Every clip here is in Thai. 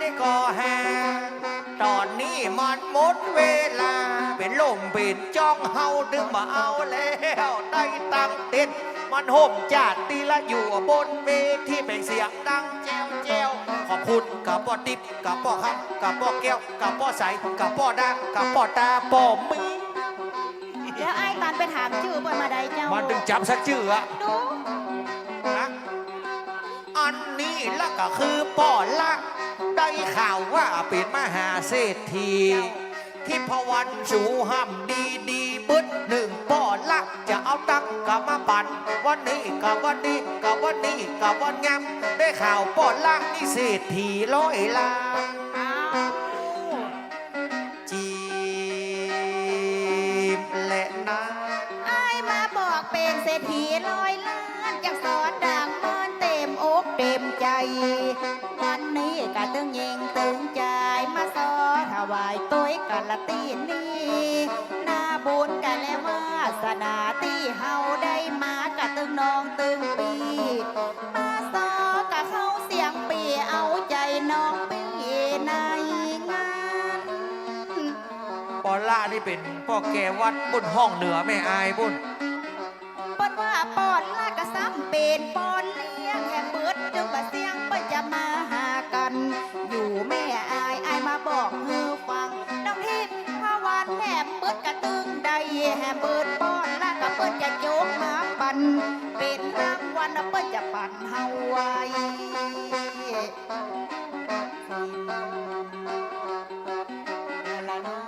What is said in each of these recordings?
นี่ก็แหงตอนนี้มันหมดเวลา เป็นลมเป็นจ้องเฮาดึงมาเอาแล้วได้ตังต้นมันห่มจาดตีละอยู่บนเวทีเป็นเสียงดังแจวแจวขอบคุณกับป้อติ๊บกับป้อคำกับป้อแก้วกับป้อใสกับป้อดากับป้อตาป้อมีแล้วไอ้ตันไปถามชื่อเปิดมาได้เจ้ามันถึงจับสักชื่ออะดูอันนี้ละก็คือป้อละ ได้ข่าวว่าเป็นมหาเศรษฐีที่พวันสูห้ำดีดีบึดหนึ่งป้อละจะเอาตังค์กับมาปั่นวันนี้กับวันนี้กับวันนี้กับวันงามได้ข่าวป้อละนี่เศรษฐีร้อยล้าน นละตีนี้หน้าบุญกันแล้ววาสนาที่เฮาได้มากะตึงนองตึงปี มาซอกะเข้าเสียงปีเอาใจน้องปีในงานปอล่านี่เป็นพ่อแกวัดบุญห้องเหนือแม่อายบุญปนว่าปอนลากะซ้ำเป็นปอนเลี้ยงแห่งเบิดจึงว่าเสียงเปิ้นจะมาหากัน อยู่แม่อายอายมาบอกเฮือฟัง ตึงใดแหมเบิดปอนแลากะเปิ้นจะโจกมาปั่นเป็นรางวัลเปิ้นจะปั่นเฮาไว้ละเนาะ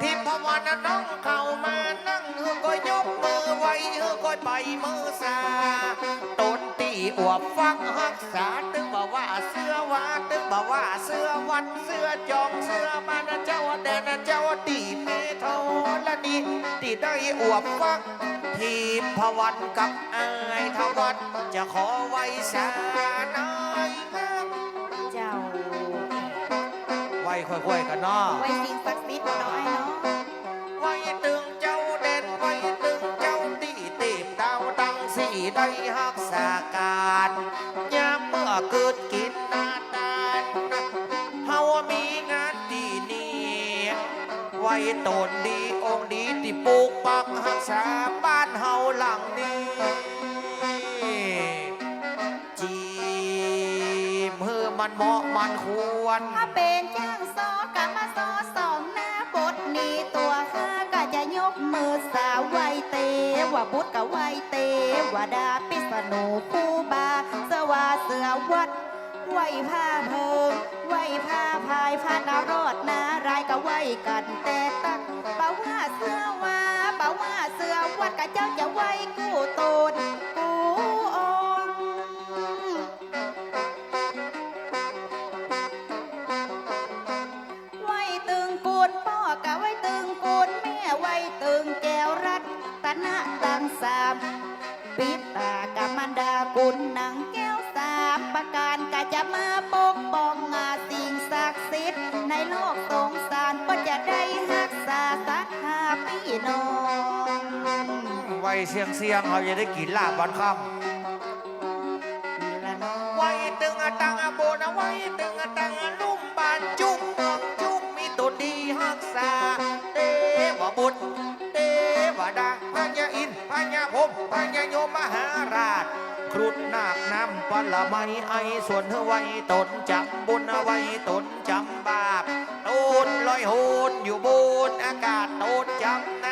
ทิพวรรณน้องเข้ามานั่งเฮือก็ยกมือไว้เฮือก็ไปมือสาต อวบฟังหักษาตึงบอกว่าเสื้อวาตึงบอกว่าเสื้อวันเสื้อจองเสื้อมานะเจ้าแดนเจ้าตีเมโทละนีตีได้อวบฟังทีพวันกับอายทวัดจะขอไว้สาน้อยเจ้าไว้ค่อยๆกันเนาะไว้สิ่งศักดิ์สิทธิ์น้อยเนาะไว้ตึงเจ้าเด่นไว้ตึงเจ้าตีตีบดาวดังสีได้หักษาก เกิดกินนาตานเฮามีงานดีนี่ไว้ตนดีองค์ดีที่ปลูกปักหักษาบ้านเฮาหลังนี้จีมเฮือมันเหมาะมันควร ถ้าเป็นจ้างซอกะมาซอสองหน้าบทนี้ตัวข้าก็จะยกมือสาวไหวเตว่าบุตรกะไหวเตว่าดาปิสนุคูบาส วาเสือวัดไหวผ้าเพิงไหวผ้าพายพานารอดนารายก็ไหวกันแต่ตักเป่าว่าเสือว่าเป่าว่าเสือวัดกะเจ้าจะไหวกู้โตนกู้องค์ไว้ตึงกูนพ่อกะไว้ตึงกูนแม่ไว้ตึงแก้วรัตนะตังสามปิดตากะมันดากุลหนังแก จะมาปกป้องงาสิ่งศักดิ์สิทธิ์ในโลกสงสารก็จะได้รักษาสัทธาพี่น้องไว้เสียงเสียงเขาจะได้กินลาบวันค่ำไว้ตึงอตังอโบนะไว้ตึงอตังลุ่มบานจุ้งเมืองจุ้งมีตัวดีฮักษาเทวบุตรเทวดา ญาอินทร์พญาพรหมพญาโยมมหาราชครุฑนาคน้ำปลไมไอส่วนเธอไว้ตนจำบุญไว้ตนจำบาปตูนลอยโหนอยู่บนอากาศตูนจำนา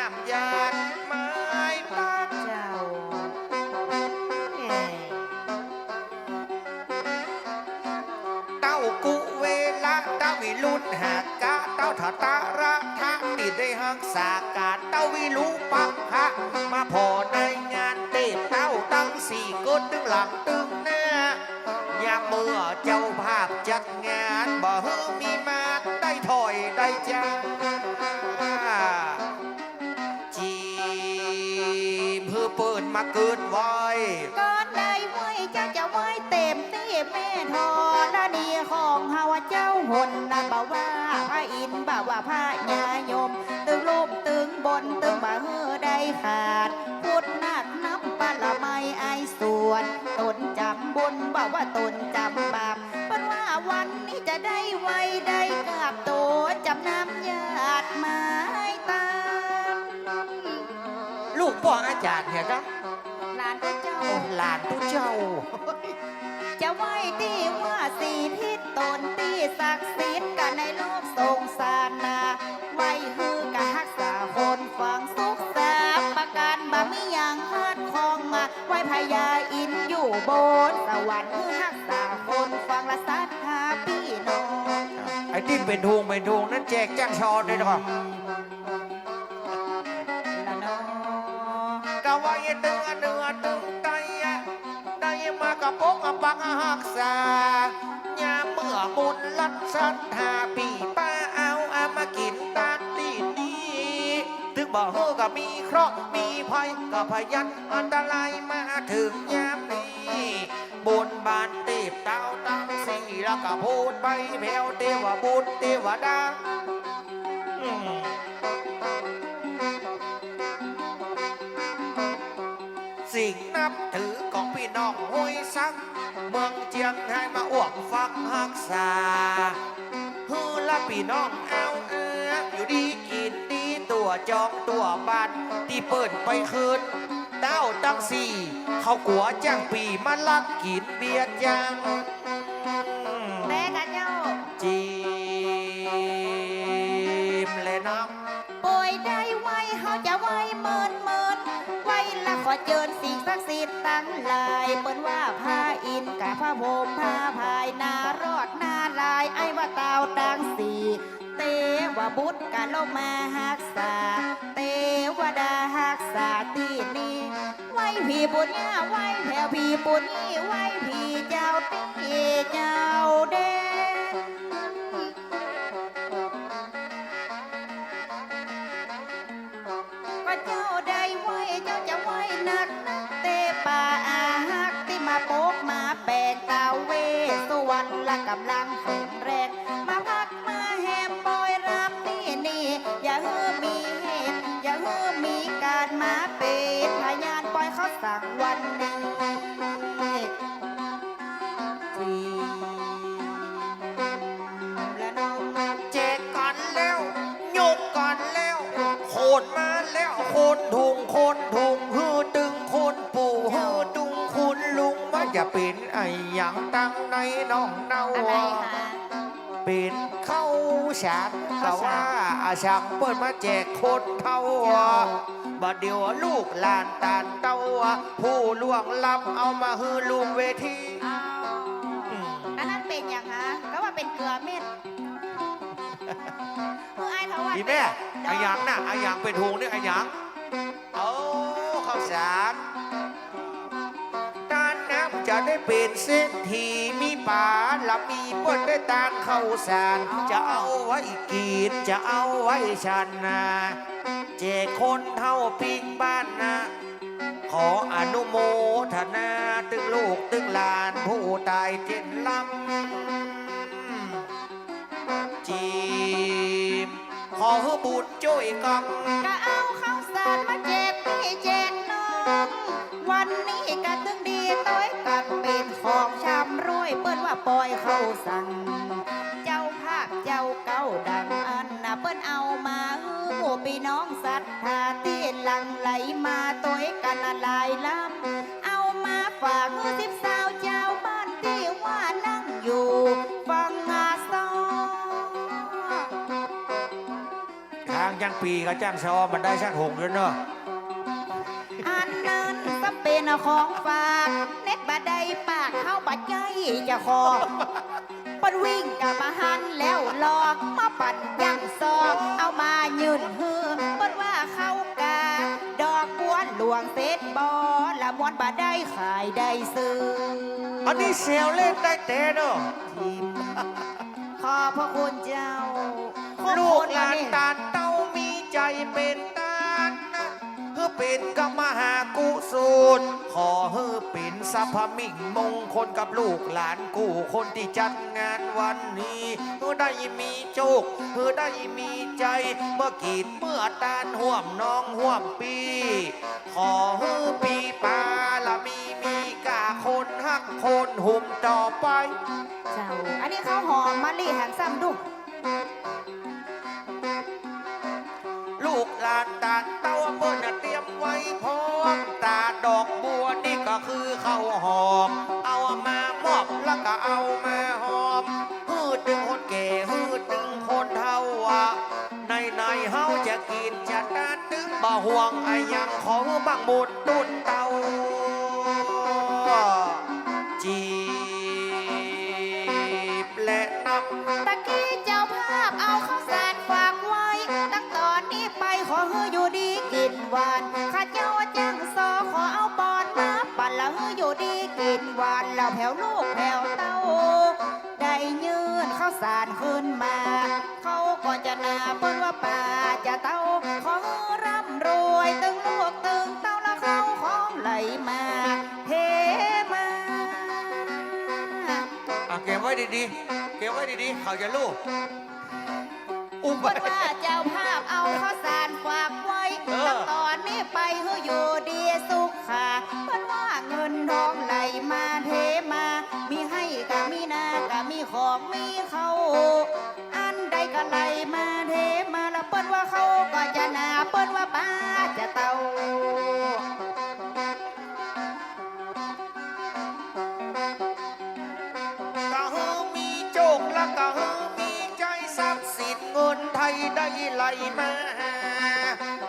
รุณหากกะเต้าถาตาระทะติดได้หักษากาเต้าวิรุปักพะมาพอในงานเต้เต้าตั้งสี่ก้นตึงหลังตึงหน้ายามเมื่อเจ้าภาพจัดงานบ่เฮอมีมาได้ถอยได้จ้าจีมเพื่อเปิดมาเกิดไว้ก่อนได้ไว้เจ้าจะไว้เต็ม ที่แม่ทอละนีของเฮาเจ้าหนนะบ่าว่าพระอินทร์บ่าว่าพระญายม ตึงลูมตึงบนตึงบ่าเฮือได้ขาด พุทธนักนับปะละไม่ไอส่วนตนจำบุญบ่าว่าตนจำบาปเป็นว่าวันนี้จะได้ไว้ได้กับโตจำนำญาติไม้ตามลูกพ่ออาจารย์เนี่ยจ้ะหลานพระเจ้าโอ้หลานตุเจ้า จะไหว้ที่ว่าสีทิศตนที่ศักดิ์สิทธิ์กันในโลกสงสารนาไหว้ฮือกะฮักษาคนฟังสุขสาประการบ่มีอย่างคาดคองมาไหว้พญาอินอยู่บนสวรรค์ฮือฮักษาคนฟังละสัทธาพี่น้อง ไอ้ที่เป็นทงเป็นทงนั้นแจกจ้างชอด้วยนะละน้องกะว่าอย่าตึงอะเนื้อตึงใจอะได้มากระปกอะปักอะหักษายามเมื่อบุญลัดสัทธาปีป้าเอาอามากินตามที่นี้ถึงบ่เฮก็มีเคราะห์มีภัยก็พยันอันตรายมาถึงยามนี้บุญบานตีบเต้าตั้งสี่แล้วก็พูดไปแผ่วเทวบุญเทวดาสิ่งนับถือ น้องห้วยซักเมืองเจียงให้มาอ้วกฟักฮักษาฮือละพี่น้องเอาเอืออยู่ดีกินดีตัวจองตัวบ้านที่เปิดไปคืนเต้าตั้งสี่เขากัวจ้างปีมาลักกินเบียร์จังแต่กะเจ้าจีมเลยน้องป่วยได้ไว้เฮาจะไว้เมินเมินไว้ละ ขอเจิญสิ่งศักดิ์สิทธิ์ตั้งหลายเปิ้นว่าพาอินกะพระพรมพาภายนารอดนาลายไอ้ว่าเตาตังสีเตวบุตรกะลงมาหักษา เตวดาหักษาตีนี้ไว้พี่ปุญญาไว้แผ่วพี่ปุญญีไว้พี่เจ้าตีเจ้าเด้ ละกำลังแข็งแรง มาพักมาแหมปอยรำนี่นี่อย่าเฮือมีเหตุอย่าเฮือมีการมาเป็นพยานปล่อยเขาสั่งวันนี้ที่งเจกก่อนแล้วยกก่อนแล้วโคตรมาแล้วโคนทุงโคนทุงฮือตึงโคน จะเป็นไอ้หยังตั้งในน้องเนาอะไรคะ เป็นเข้าฉานก็ข้าวสารว่าอาช่างเปิดมาแจกคนเท่าบัดเดียวลูกหลานตานเต้าผู้ล่วงล้ำเอามาฮือลุงเวที อ้าวอืม อันนั้นเป็นอย่างฮะก็ว่าเป็นเกลือเม็ดเมื่อไอ้ทวัดอีแม่ไอ้หยังน่ะไอ้หยังเป็นหงนี่ไอ้หยังเอาข้าวสารตานน้ำ จะได้เป็นเส้นทีมีป่าและมีเปิ้นได้ตานข้าวสารจะเอาไว้กีดจะเอาไว้ชันนาเจคนเท่าปิงบ้านนะ ขออนุโมทนาตึงลูกตึงหลานผู้ตายเจ็ดลำจีมขอให้บุญช่วยกันก็เอาข้าวสารมาแจกพี่แจกน้องวันนี้ก็ตึง ต้อยกันเป็นของชำรวยเปิ้นว่าปล่อยเข้าสั่ง เจ้าภาคเจ้าเก้าดังอันนะเปิ้นเอามาฮือหมู่พี่น้องศรัทธาที่หลังไหลมาต้อยกันละลายล้ำเอามาฝากฮือสิบสาวเจ้าบ้านที่ว่านั่งอยู่ฟังอาซอทางยังปีก็จ้างชอมันได้สักหกเนาะอันนั้นสเป็น ของฝากเน็ตบาได้ปากเข้าปัดใจจะคอปันวิ่งกับมาหันแล้วรอมาปั่นยังซองเอามายืนฮือปันว่าเข้ากาดอกบัวหลวงเศษบอละมวนบาได้ขายได้ซื้ออัอันนี้เซลเล่นได้แต่เนาะขอบพระคุณเจ้าขอบลูคุกณหลานนี่ตานเต้ามีใจเป็นตานนะเพื่อเป็นกมหากุศล ขอเฮือป็นสัพพมิงมงคลกับลูกหลานกูคนที่จัดงานวันนี้เพื่อได้มีโชคเพื่อได้มีใจ เมื่อกีดเมื่อตานห่วมน้องห่วมปี ขอเฮือปีปาละมีมีกาคนหักคนหุ่มต่อไป เจ้า อันนี้ข้าวหอมมะลิแหงซ้ำดูลูกหลานตาเต้าเมื่อนเตรียมไว้พร้อม ก็คือเข้าหอม เอามามอบแล้วก็เอามาหอมฮืดดึงคนแก่ฮืดดึงคนเท่าอะในในๆเฮาจะกินจะดันดึงบ่ห่วงไอ้ยังของบังบุญตุนเตา ดีๆ เก็บไว้ดีๆ เขาจะลูกอุ้มไปเพิ่นว่าเจ้าภาพเอาข้าวสารฝากไว้เออ ตั้งตอนนี้ไปเฮาอยู่ดีสุขค่ะเพิ่นว่าเงินทองไหลมาเทมา มีให้ก็มีนาก็มีของมีเขาอันใดก็ไหลมาเทมาแล้วเปิ้นว่าเขาก็จะนาเปิ้นว่าป้าจะ มา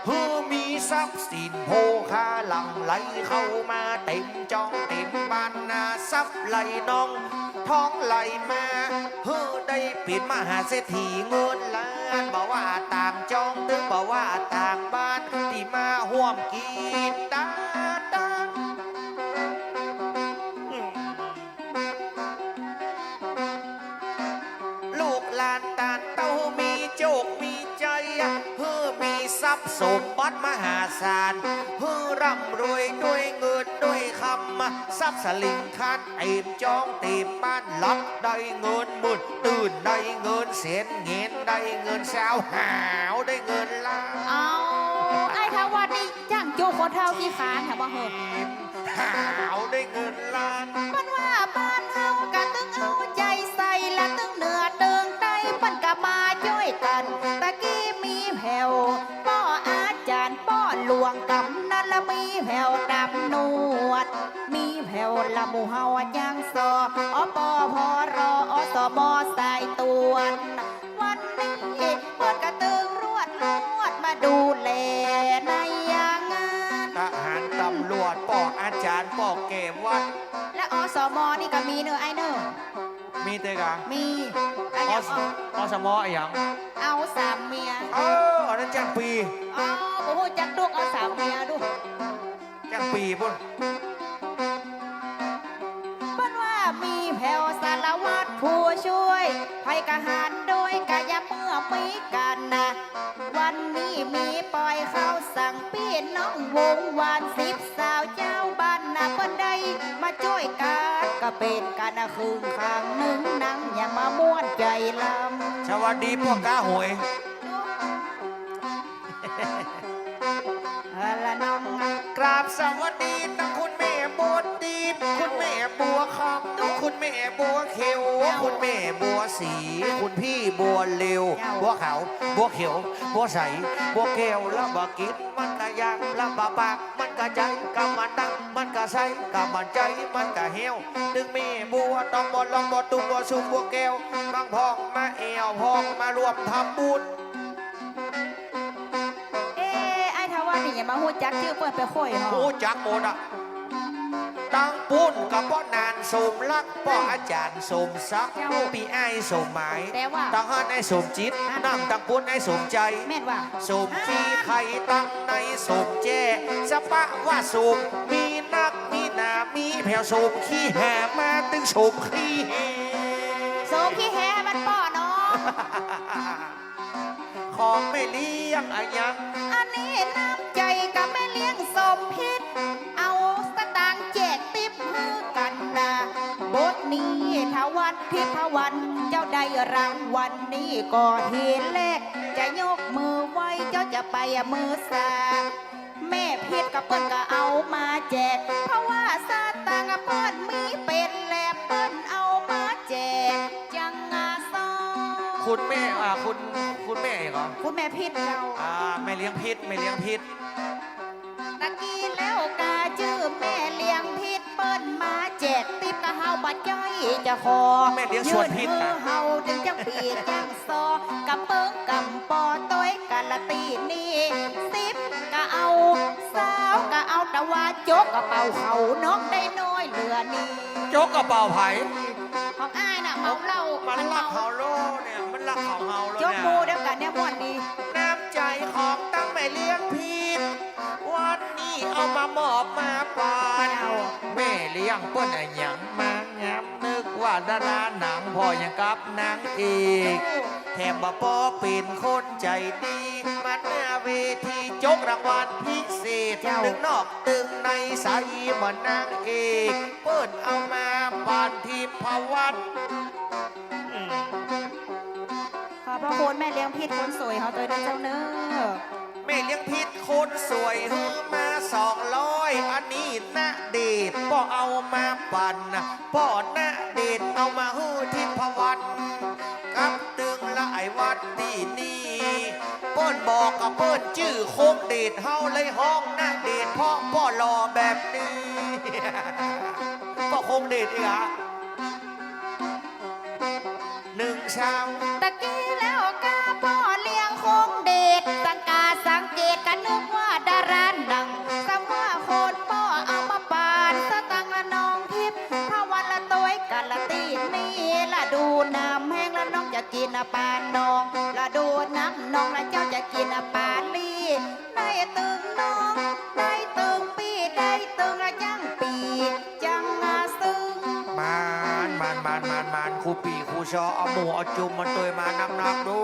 ฮือมีทรัพย์สินโภคาหลังไหลเข้ามาเต็มจองเต็มบ้านนาทรัพย์ไหลน้อง ท้องไหลมาฮือได้ปิดมหาเศรษฐีเงินล้านบอกว่าต่างจองถึงบอกว่าต่างบ้านที่มาห่วมกิน มหาศาลเฮือร่ำรวยด้วยเงินด้วยคำทรัพย์สลิงคันเต็มจองเต็มบ้านลับได้เงินหมื่นตื่นได้เงินเสียนเงินได้เงินสาวหาวได้เงินล้านเอาไอ้ทาวัดนี่จ้างโจูคนเท่าที่ขานค่ะบ่เหอะหาวได้เงินล้านมันว่าบ้านเฮากะตึงเอาใจใส่ละตึงเหนือเติงใต้ปันกะมาช่วยกันตะกี้มีแผ่ว วงกำนันละมีแผ่วดำนวด มีแผ่วละหมู่เฮายังซออปอพอรออสมอสายตรวจวันนี้เปิดกระตึงรวดรวดมาดูแลในยางานทหารตำรวจปอกอาจารย์ปอกเกมวัดและอสมนี่ก็มีเนอะไอเนอะ มีเตกะมีไอ้อยังสเอาอสมออย่างเอาสามเมียเอออันนั้นจ้างปีเอาโอ้โหจักดุกเอาสามเมียดูจ้างปีพุ่นเพิ่นว่ามีแผ่วสารวัตรผู้ช่วยภัยกหารโดยกายเมื่อมีกันนะวันนี้ มีปล่อยเขาสั่งพี่น้องวงวานสิบสาวเจ้าบ้านนะเพิ่นได้มาช่วยกันก็เป็นกันนะคืนข้างหนึ่งนังอย่ามาม้วนใจลำ สวัสดีพวกก้าหวย บัวเขียวคุณแม่บัวสี คุณพี่บัวเร็วบัวขาวบัวเขียวบัวใสบัวแก้วแล้วบกินมันก็ยากแล้วบปากมันก็ใจกับมันดังมันก็ใสกับมันใจมันก็เหี่ยวดึงแม่บัวต้องบอลองบอตุ้มบัวชุมบัวแก้วบางพองมาเอวพองมารวมทำบุญเอ้ไอ้ทว่านี่อย่ามาหูจักชื่อเปิ้นไปค่อยเหรอรู้จักหมดอะ ตั้งปุ้นกับป้อนานสมรักป้ออาจารย์สมศักดิ์ปีไอ้ายสมหมายแต่ว่าตั้งฮันไอ้สมจิตนั่งตั้งปุ้นไอ้สมใจแม่นว่าสมขี้ไข่ตั้งในสมแจ้สปะว่าสมมีนักมีหนามีแผ่วสมขี้แห่มาตึงสมขี้แห่โสมขี้แฮให้มันป้อเนาะของไม่เลี้ยงอะยังอันนี้น้ำใจกับแม่เลี้ยงสมพิษ นี้ทวันทิพวัน เจ้าได้รางวัลนนี้ก็เห็นแรกจะยกมือไว้เจ้าจะไปมือสาแม่เพชรกับเปิ้นก็เอามาแจก เพราะว่าซาตังเปิ้นมีเป็นแลบเปิ้นเอามาแจก จังอาซอคุณแม่อ่าคุณคุณแม่เหรอคุณแม่พิษเราอ่าแม่เลี้ยงพิษแม่เลี้ยงพิษ มาแจกติบกะเฮาบัดย่อยจะขอแม่เลี้ยงชวนพิษยืนะมือเฮาจึงจังปีกจังซอกับเปิ้งกำปอต้อยกะละตีนี่สิบกะเอาสาวกะเอาแต่ว่าโจกกระเป๋าเขาน้องได้น้อยเหลือนี่โจกกระเป๋าไผ่ของอ้ายน่ะเมาเหล้ามันมันรักเมาเขาโลเนี่ย มันรักเขาเฮาแล้วโจกเนี่ยหมูเดียวกันเนี่ยม่วนดี น้ำใจของตั้งแม่เลี้ยงพิษวันนี้เอามามอบมาปานแม่ เลี้ยงเปิ้นอะหยังมางามนึกว่าดาราหนังพอยังกับนางเอกแถมบ่ปอเป็นคนใจดีมาหน้าเวทีจกรางวัลพิเศษเจ้าตึงนอกตึงในใสเหมือนนางเอกเปิดเอามาปานทีพวัตอืมขอบพระคุณแม่เลี้ยงพิษคนสวยเฮาตัวเด้อเจ้าเน้อแม่เลี้ยงพิษคนสวยฮือมาสองร้อ ยอันนี้นะเดชป้อเอามาปั่นป้อนะเดชเอามาฮือทิพวันกับตึงละไอวัดที่นี่เปิ้นบอกกับเปิ้นชื่อโคงเดชเฮาเลยห้องนะเดชพ่อป้อรอแบบนี้ป้อโคงเดชอีกอะหนึ่งเช้าต ปีครูชอเอาหมูเอาจุ่มมันตัวมานักนักๆดู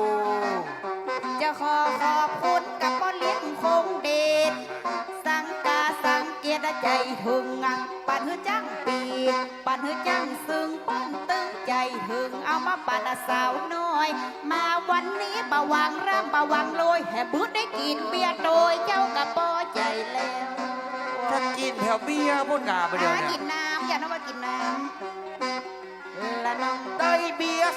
จะขอขอบคุณกับพ่อเลี้ยงคงเดชสังกาสังเกตใจถึงอะปันหือจังปีปันหือจังซึ่งป้นตึงใจถึงเอามาปันอะสาวน้อย มาวันนี้ปะวังร่ำปะวังโรยแห่บุญได้กินเบียร์โดยเจ้ากระปอใจแล้วถ้ากินแถวเบียร์พุ่นกาไปเดี๋ยวหาเนี่กิยนน้ำอย่าน้องมากินน้ำ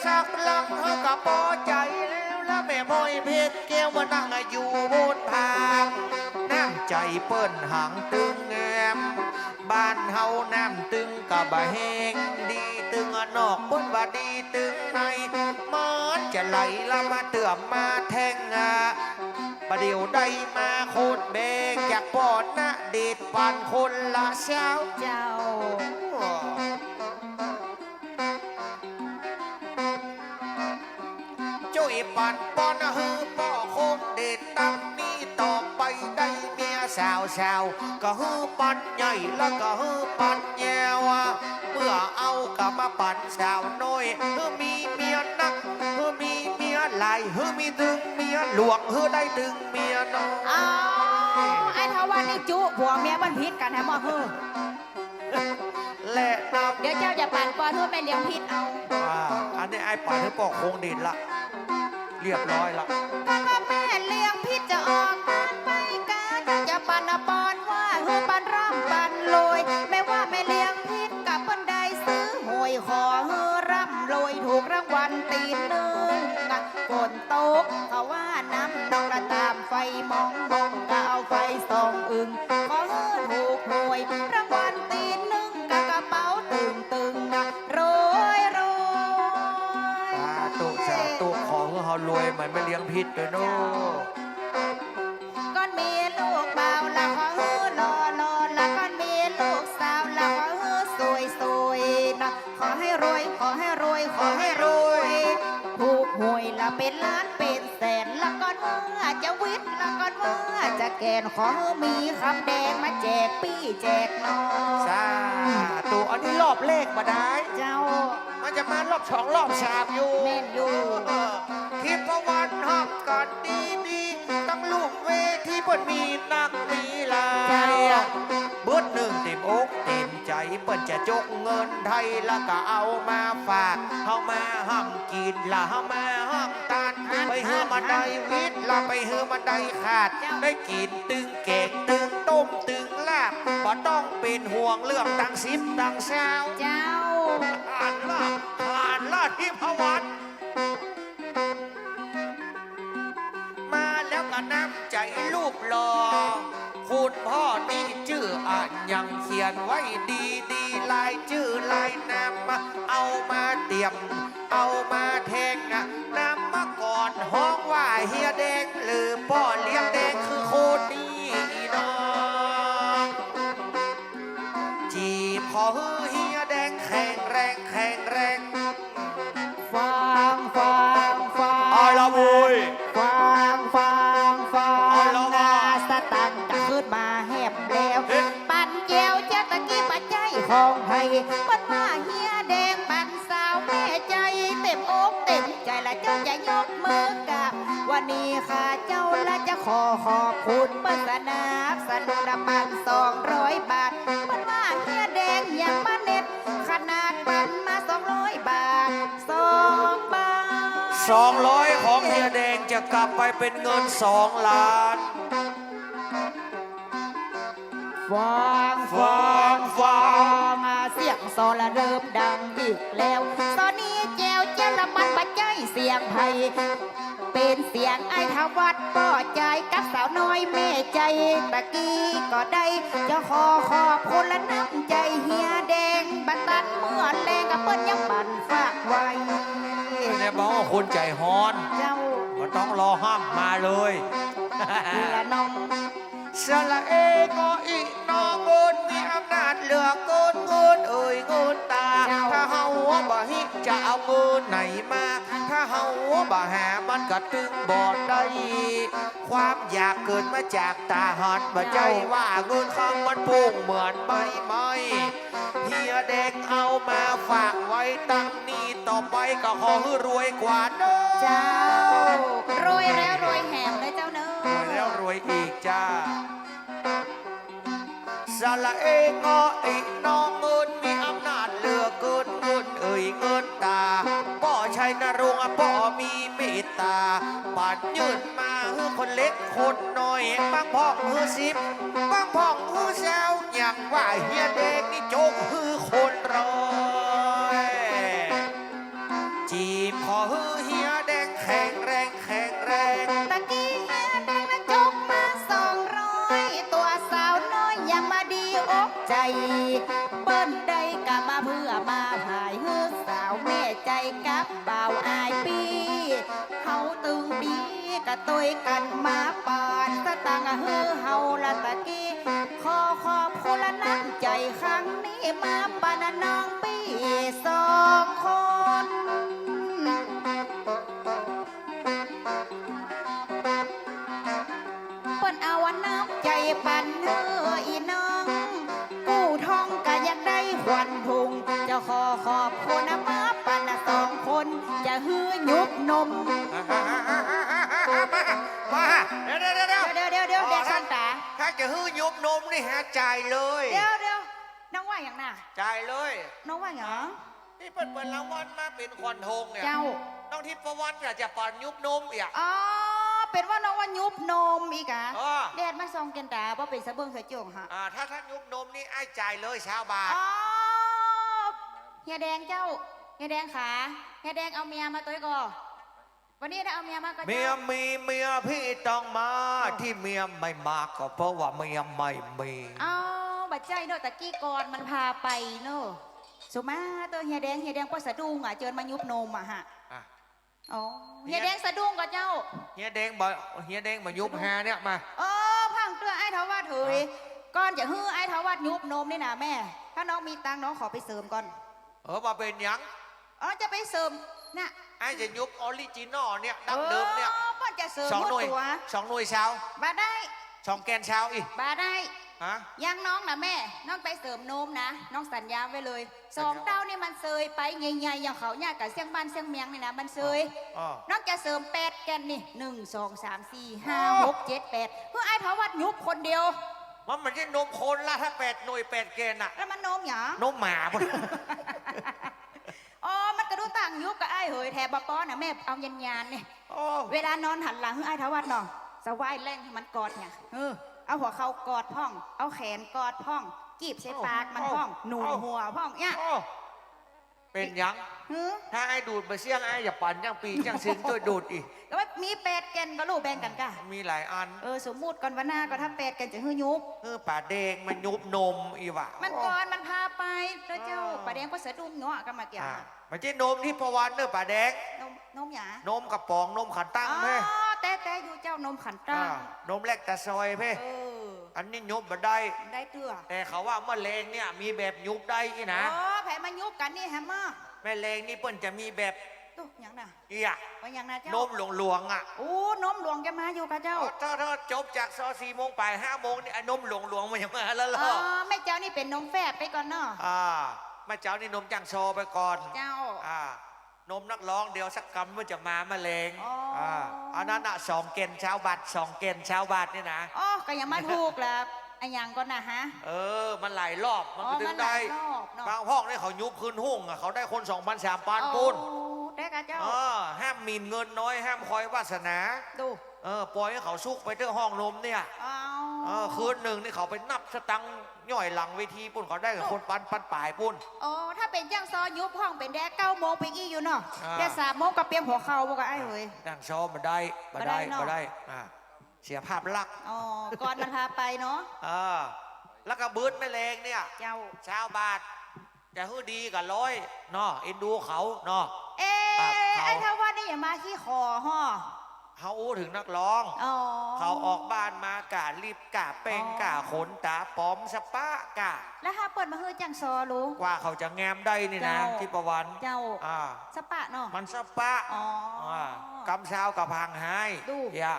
สักลังเขาก็พอใจแล้วแล้วแม่มอยเพชรแก้วมานั่งอยู่บนทางน้ำใจเปิ้นหางตึงแงมบ้านเฮาน้ำตึงกับบะแหงดีตึงอะนอกเปิ้นว่าดีตึงในมันจะไหลละมาเตื่อมมาแทงอะประเดี๋ยวได้มาโคตรเบกจากปอดนะเดดปานคนละเช้าเจ้า จุยปันปอนฮือป่อคงเดดตั้งนี้ต่อไปได้เมียสาวสาวก็ฮือปันใหญ่แล้วก็ฮือปันแยวอะเมื่อเอากลับมาปันสาวน้อยฮือมีเมียนักฮือมีเมียหลายฮือมีตึงเมียหลวงฮือได้ตึงเมียน้อยอ้าวไอ้ทวันนี่จุผัวเมียมันพิษกันแฮมอฮือและนับเดี๋ยวเจ้าจะปั่นก่อนเพื่อแม่เลี้ยงพิษเอาอ่าอันนี้ไอ้ปันฮือป่อคงเดดละ เรียบร้อยละถ้าว่าแม่เลี้ยงพิษจะออกงานไปกาจะจะปันปอนว่าเฮือปันร่ำปันรวยแม้ว่าแม่เลี้ยงพิษกับปันใดซื้อหวยขอเฮือร่ำรวยถูกรางวัลตีหนึ่งฝนตกเขาว่าน้ำนองละตามไฟมองมองก็เอาไฟส่องอึงขอเฮือถูกหวยรางวัล เขารวยเหมือนไม่เลี้ยงพิษเลยเนาะก้อนมีลูกเบาละขอฮือรอรอละก้อนมีลูกสาวละขอฮือสวยสวยนะขอให้รวยขอให้รวยขอให้รวยถูกหวยละเป็นล้านเป็นแสนละก้อนเมื่อจะวิทย์ละก้อนเมื่อจะแกนขอให้มีคำแดงมาแจกปี้แจกน้องสาตุอันนี้รอบเลขมาได้เจ้า มันจะมารอบสองรอบสามอยู่ แม่นอยู่เออ ทิพวันหักกันดีดีๆตั้งลูกเวทีเปิ้นมีนักมีลาเจ้ายเบิดหนึ่งเต็มอกเต็มใจเปิ้นจะจกเงินไทยแล้วก็เอามาฝากเฮามาห้ามกินละเฮามาห้ามตานไปเฮือมาได้วิทย์ละไปเฮือมาได้ขาด ได้กินตึงเก่งตึงต้มตึงลาบบ่ต้องเป็นห่วงเรื่องตังสิบตังเช้าเจ้าผ่านล่าผ่านล่าทิพวัน น้ำใจลูกหล่อคุณพ่อนี่ชื่ออะยังเขียนไว้ดีดีลายชื่อลายนามมาเอามาเตรียม เอามาแทงอะนำมาก่อนห้องว่าเฮียแดงหรือพ่อเลี้ยงแดงคือโคตรดี ของไทยมันมาเฮียแดงปั่นสาวแม่ใจเต็มอกเต็มใจละเจ้าจะยกมือกับวันนี้ข้าเจ้าละจะขอขอบคุณเปิดสนับสนุนปั่นสองร้อยบาทมันมาเฮียแดงอย่างมาเน็ตขนาดปั่นมาสองร้อยบาทสองบาทสองร้อยของเฮียแดงจะกลับไปเป็นเงินสองล้านฟังฟังฟังเสียงโซละเริ่มดังอีกแล้ว ตอนนี้แจวเจละมันปัจจัยเสียงไทยเป็นเสียงไอ้ทวัดป่อใจกับสาวน้อยแม่ใจตะกี้ก็ได้จะขอขอบคุณและน้ำใจเฮียแดงบันตันเมื่อแรงกับเปิ้นยังบันฝากไว้เนี่ยบอกว่าคนใจฮ้อนเจ้าก็ต้องรอห้ามมาเลยดีละน้อง สละเองอ เหลือเกินเงินเอ่ยเงินตา ถ้าเฮาบ่ฮิจะเอาเงินไหนมา ถ้าเฮาบ่หามันก็ตึงบ่ได้ความอยากเกิดมาจากตาหันบ่ใจว่าเงินคำมันพุ่งเหมือนใบไม้เฮียแดงเอามาฝากไว้ตั้งนี้ต่อไปก็ขอให้รวยกว่าเด้อเจ้ารวยแล้วรวยแหมเลยเจ้าเนอรวยแล้วรวยอีกจ้า สละเองออีน้องเงินมีอำนาจเหลือเกินเงินเอ่ยเงินตาป่อชัยนรงค์ป่อมีเมตตาปัดยืนมาฮือคนเล็กคนน้อยบางพ่องฮือสิบบางพ่องฮือแซวอย่างว่าเฮียเด็กนี่โจกฮือคนรอ กลับมาเพื่อมาหายเฮือสาวแม่ใจกับเบ่าอายปีเฮาตึงดีกะตุยกันมาปานสตังเฮือเฮาละตะกี้ขอขอบคุณละน้ำใจครั้งนี้มาปานน้องปีสองคนเปิ้นเอาน้ำใจปันเนื้ออีน้อง วันทุงจะขอขอบคุณนะมาปันนะสองคน จะฮื้อยุบนม มาเดี๋ยวเดี๋ยวเดี๋ยวเดี๋ยวเดี๋ยวเดี๋ยวเดี๋ยวเด็กสันตาถ้าจะฮื้อยุบนมนี่ฮะจ่ายเลยเดี๋ยวเดี๋ยวน้องว่าอย่างน่ะจ่ายเลยน้องว่าอย่างนี่เปิดเปิดรางวัลมาเป็นควันธงเนี่ยเจ้าน้องทิพย์ประวันอยากจะปั่นยุบนมอีกอ๋อเป็นว่าน้องว่ายุบนมอีกอะอ๋อแดดมาซองเกนตาเพราะเป็นสะเบิงเสะจงฮะอ่าถ้าท่านยุบนมนี่ไอ้จ่ายเลยชาวบาทอ๋อ เฮียแดงเจ้าเฮียแดงขาเฮียแดงเอาเมียมาตัวก่อนวันนี้ได้เอาเมียมาก็เมียเจ้ามีเมียพี่ต้องมาที่เมียไม่มาก็เพราะว่าเมียไม่มีเอาบัดใจเนอะตะกี้ก่อนมันพาไปเนอะสุมาตัวเฮียแดงเฮียแดงก็สะดุ้งอะเจิญมายุบนมอะฮะอะอ๋อเฮียแดงสะดุ้งก็เจ้าเฮียแดงบอกเฮียแดงมายุบแฮเนี่ยมาเออพังเตือไอ้ทวัดเถยก่อนจะฮื้อไอ้ทวัดยุบนมนี่นะแม่ ถ้าน้องมีตังค์น้องขอไปเสริมก่อน เออมาเป็นหยังอ๋อจะไปเสริมน่ะไอ้จะยุบออริจินอลเนี่ยดั้งเดิมเนี่ยออป้อนจะเสริมสองหมหน่วยดตัวสองหน่วยเช้าบาได้สองแกนเช้าอีกบาได้ฮะยังน้องนะแม่ น้องไปเสริมนมนะ น้องสัญญาไว้เลยสองเต้านี่มันเซยไปใหญ่ๆอย่างเขาเนี่ยกับเสียงบ้านเสียงเมียงนี่นะมันเซยอ๋อน้องจะเสริมแปดแกนนี่หนึ่งสองสามสี่ห้าหกเจ็ดแปดเพื่อไอ้ทวัดยุบคนเดียว มันเหมือนที่นมคนละถ้าแปดหน่วยแปดเกณฑ์อะแล้วมันนมหยังนมหมาปะอ๋อ มันกระดูต่างยุบกับไอ้เหยแถบบป้อนะแม่เอายันยานๆเนี่ยโอ้เวลานอนหันหลังให้ไอ้ทวัดเนาะสะวายแรงให้มันกอดเนี่ยเออเอาหัวเข่ากอดพ่อง เอาแขนกอดพ่องกีบใช้ปากมันพ่อง หนุนหัวพ่องเนี่ย โอ้ เป็นหยังหือถ้าไอ้ดูดไปเสี่ยงไอ้อย่าปั่นยังปีจังซิงช่วยดูดอีก ก็ว่ามีแปดแกนก็ลูกแบ่งกันกะมีหลายอันเออสมมุติก่อนวันหน้าก็ถ้าแปดแกนจะฮื้อยุบ เออป่าแดงมันยุบนมอีหวะมันก่อนมันพาไปแล้วเจ้าประเด็นก็สะดุ้งเนาะก็มาเกี่ยวอ่ามันใช่นมที่ประวันเนอะป่าแดงนมนมหยานมกระป๋องนมขันตั้งอ๋อเพ่ แต่แต่อยู่เจ้านมขันตั้อ่างนมแลกตาซอยเพ่เออ อันนี้ยุบมาได้ ได้เตื้อแต่เขาว่าแมลงเนี่ยมีแบบยุบได้อีนะอ๋อแผลมันยุบกันนี่แฮมมาแมลงนี่เปิ้นจะมีแบบตุ๊หยังน่ะอีอะว่าหยังนะเจ้านมหลวงๆอะโอ้นมหลวงจะมาอยู่กับเจ้าถ้าถ้าจบจากซอสี่โมงไปห้าโมงนี่ไอ้นมหลวงๆมันยังมาแล้วเหรอ๋ออแม่เจ้านี่เป็นนมแฝดไปก่อนเนาะอ่ามาเจ้านี่นมจังโชว์ไปก่อน เจ้า อ่า นมนักร้องเดี๋ยวสักกำมันจะมาแมลงอ๋ออ่อ่าอันนั้นอะสองเกณฑ์เช้าบัตรสองเกณฑ์เช้าบัตรนี่นะ อ๋อก็ยังมาถูกแล้วไอ้หยังก็นะฮะ เออ มันหลายรอบมันอ๋อก็ถึมังนหได้ลายรอบเนาะบางห้องนี่เขายุบคืนหุ่งอะเขาได้คนสองพันสามพันปุ้นโอ้ได้กับเจ้า เออห้ามหมีนเงินน้อย ห้ามคอยวาสนา ดู เออ ปล่อยให้เขาซุกไปที่ห้องนมเนี่ย เอา เออคืนหนึ่งนี่เขาไปนับสตังค์ย่อยหลังเวทีปุ้นเขาได้กับคนปันปันป่ายปุ้นโอ้ถ้าเป็นจ้างซอยุบห้องเป็นแดกเก้าโมงไปอีอยู่เนาะอ่าแต่สามโมงก็เตรียมหัวเข่าบอกว่าไอ้เว้ยดังชอบมาได้มาได้บ่ได้เนอะ มาได้อ่าเสียภาพลักษณ์อ๋อก่อนมันพาไปเนาะอ่าแล้วก็บืดแม่เลงเนี่ยเจ้า ชาวบาทจะฮือดีกับร้อยเนาะเอ็นดูเขาเนาะ เอ๊ปากเขา ไอ้ถ้าว่านี่อย่ามาขี้คอห่อ เขาอู้ถึงนักร้อง อ๋อเขาออกบ้านมากะรีบกะเป่งอ๋อกะขนตาปลอมสปะกะ แล้วถ้าเปิดมาเฮือจ้างซอรู้ กว่าเขาจะแงมได้นี่นะเจ้า ที่ประวันเจ้าอ่า สปะเนาะ มันสปะอ๋อออ่ากำเช้าวกับพังให้ดู อย่า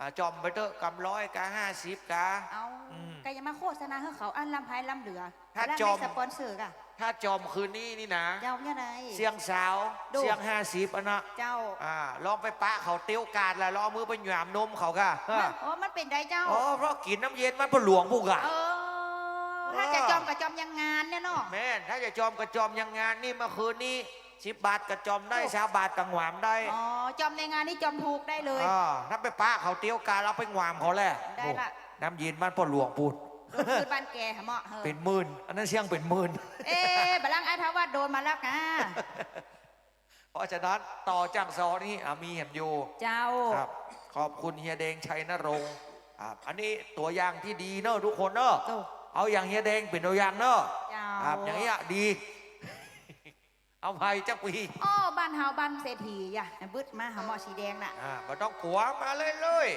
อ่าจอมไปเถอะกำร้อยกะห้าสิบกะเอา อืม ก็อย่ามาโฆษณาให้เขาอันลำไพลำเหลือถ้าแล้วจอม ให้สปอนเซอร์กะถ้าจอมคืนนี้นี่นะ เจ้าเนี่ยไงเสียงสาว ดู เสียงห้าสิบอันนะเจ้าอ่าลองไปปะเขาเตี้ยวกาดแล้วลองเอามือไปหยามนมเขากะมันอ๋อมันเป็นได้เจ้า อ๋อเพราะกินน้ำเย็นมันปหลวงผู้กะเออ ถ้าจะจอมกับจอมยังงานเนี่ยเนาะ แม่นถ้าจะจอมกระจอมยังงานนี่เมื่อคืนนี้สิบบาทกระจอมได้สาบาทกังหวามได้อ๋อ จอมในงานนี่จอมถูกได้เลย อ่าถ้าไปปะเขาเตี้ยวกาดเราไปหวามเขาแหละได้ละโอ้ น้ำเย็นมันปหลวงพูดรถคืนบ้านแกเหมาะเหอะเป็นหมื่นอันนั้นเสียงเป็นหมื่น เอ๊ะบลังไอ้ทว่าโดนมาแล้วกะเพราะฉะนั้นต่อจ้างซอนี่อะมีเห็นอยู่เจ้า ครับ ขอบคุณเฮียแดงชัยนรงค์ครับอันนี้ตัวอย่างที่ดีเนอะทุกคนเนอะโอ้เอาอย่างเฮียแดงเป็นตัวอย่างเนอะเจ้าครับอย่างนี้ยดี เอาไปจักปีอ้อบ้านเฮาบ้านเศรษฐีอะบึดมาหาหมอสีแดงน่ะอ่าไม่ต้องกลัวมาเลยเลย